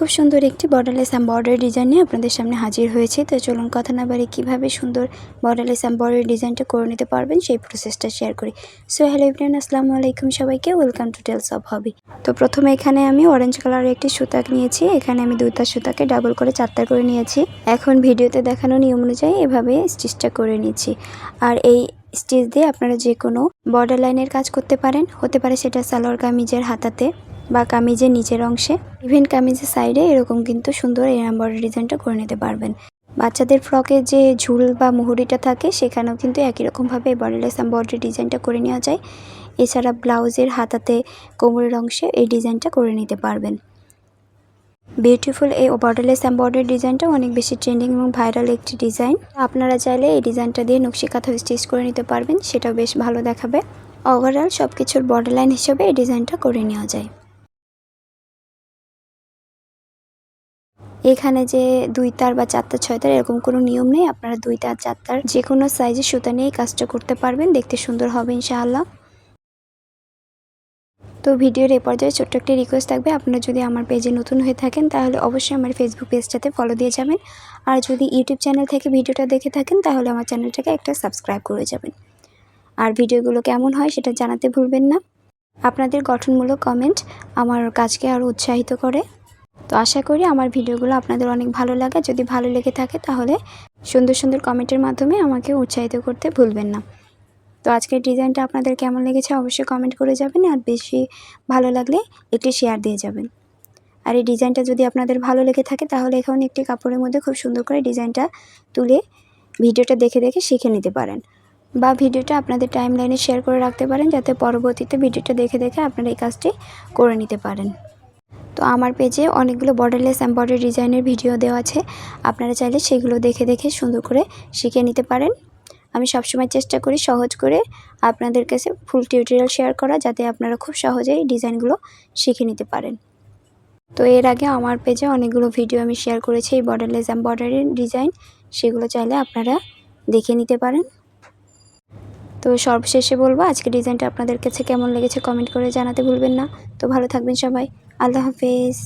খুব সুন্দর একটি বর্ডারলেস এমব্রয়ডারি ডিজাইন নিয়ে আপনাদের সামনে হাজির হয়েছে। তো চলুন কথা না বাড়ি কীভাবে সুন্দর বর্ডারলেস এমব্রয়ডারি ডিজাইনটা করে নিতে পারবেন সেই প্রসেসটা শেয়ার করি। সো হ্যালো ইভরিয়ান আসসালামু আলাইকুম সবাইকে। Welcome to tales of hobby তো প্রথমে এখানে আমি অরেঞ্জ কালারের একটি সুতাক নিয়েছি। এখানে আমি দুইটা সুতাকে ডাবল করে চারটা করে নিয়েছি। এখন ভিডিওতে দেখানো নিয়ম অনুযায়ী এভাবে স্টিচটা করে নিচ্ছি। আর এই স্টিচ দিয়ে আপনারা যে কোনো বর্ডার লাইনের কাজ করতে পারেন। হতে পারে সেটা সালোয়ার কামিজের হাতাতে। বা কামিজের নিচের অংশে। ইভেন কামিজের সাইডে এরকম কিন্তু সুন্দর এই এমব্রয়ডারি ডিজাইনটা করে নিতে পারবেন। বাচ্চাদের ফ্রকে যে ঝুল বা মুহুরিটা থাকে, সেখানেও কিন্তু একই রকমভাবে বর্ডারলেস এমব্রয়ডারি ডিজাইনটা করে নেওয়া যায়। এছাড়া ব্লাউজের হাতাতে কোমরের অংশে এই ডিজাইনটা করে নিতে পারবেন। বিউটিফুল এই বর্ডারলেস এমব্রয়ডারি ডিজাইনটা অনেক বেশি ট্রেন্ডিং এবং ভাইরাল একটি ডিজাইন। আপনারা চাইলে এই ডিজাইনটা দিয়ে নকশি কাঁথা স্টিচ করে নিতে পারবেন, সেটাও বেশ ভালো দেখাবে। ওভারঅল সব কিছুর বর্ডার লাইন হিসেবে এই ডিজাইনটা করে নেওয়া যায়। এখানে যে দুই তার বা চার তার ছয় তার এরকম কোনো নিয়ম নেই। আপনারা দুই তার চার তার যে কোনো সাইজের সুতা নিয়ে কাজটা করতে পারবেন। দেখতে সুন্দর হবে ইনশাআল্লাহ। তো ভিডিওর এ পর্যায়ে ছোট্ট একটি রিকোয়েস্ট থাকবে। আপনারা যদি আমার পেজে নতুন হয়ে থাকেন, তাহলে অবশ্যই আমার ফেসবুক পেজটাতে ফলো দিয়ে যাবেন। আর যদি ইউটিউব চ্যানেল থেকে ভিডিওটা দেখে থাকেন, তাহলে আমার চ্যানেলটাকে একটা সাবস্ক্রাইব করে যাবেন। আর ভিডিওগুলো কেমন হয় সেটা জানাতে ভুলবেন না। আপনাদের গঠনমূলক কমেন্ট আমার কাজকে আরও উৎসাহিত করে। তো আশা করি আমার ভিডিওগুলো আপনাদের অনেক ভালো লাগে। যদি ভালো লেগে থাকে তাহলে সুন্দর সুন্দর কমেন্টের মাধ্যমে আমাকে উৎসাহিত করতে ভুলবেন না। তো আজকের ডিজাইনটা আপনাদের কেমন লেগেছে অবশ্যই কমেন্ট করে যাবেন আর বেশি ভালো লাগলে একটি শেয়ার দিয়ে যাবেন। আর এই ডিজাইনটা যদি আপনাদের ভালো লেগে থাকে তাহলে এখন একটি কাপড়ের মধ্যে খুব সুন্দর করে ডিজাইনটা তুলে ভিডিওটা দেখে দেখে শিখে নিতে পারেন বা ভিডিওটা আপনাদের টাইম লাইনে শেয়ার করে রাখতে পারেন যাতে পরবর্তীতে ভিডিওটা দেখে দেখে আপনারা এই কাজটি করে নিতে পারেন। তো আমার পেজে অনেকগুলো বর্ডারলেস এমব্রয়ডারি ডিজাইনের ভিডিও দেওয়া আছে। আপনারা চাইলে সেগুলো দেখে দেখে সুন্দর করে শিখে নিতে পারেন। আমি সবসময় চেষ্টা করি সহজ করে আপনাদের কাছে ফুল টিউটোরিয়াল শেয়ার করা, যাতে আপনারা খুব সহজেই ডিজাইনগুলো শিখে নিতে পারেন। তো এর আগে আমার পেজে অনেকগুলো ভিডিও আমি শেয়ার করেছি, এই বর্ডারলেস এমব্রয়ডারির ডিজাইন সেগুলো চাইলে আপনারা দেখে নিতে পারেন। তো সর্বশেষে বলব আজকে ডিজাইনটা আপনাদের কাছে কেমন লেগেছে কমেন্ট করে জানাতে ভুলবেন না। তো ভালো থাকবেন সবাই। আল্লাহ হাফেজ।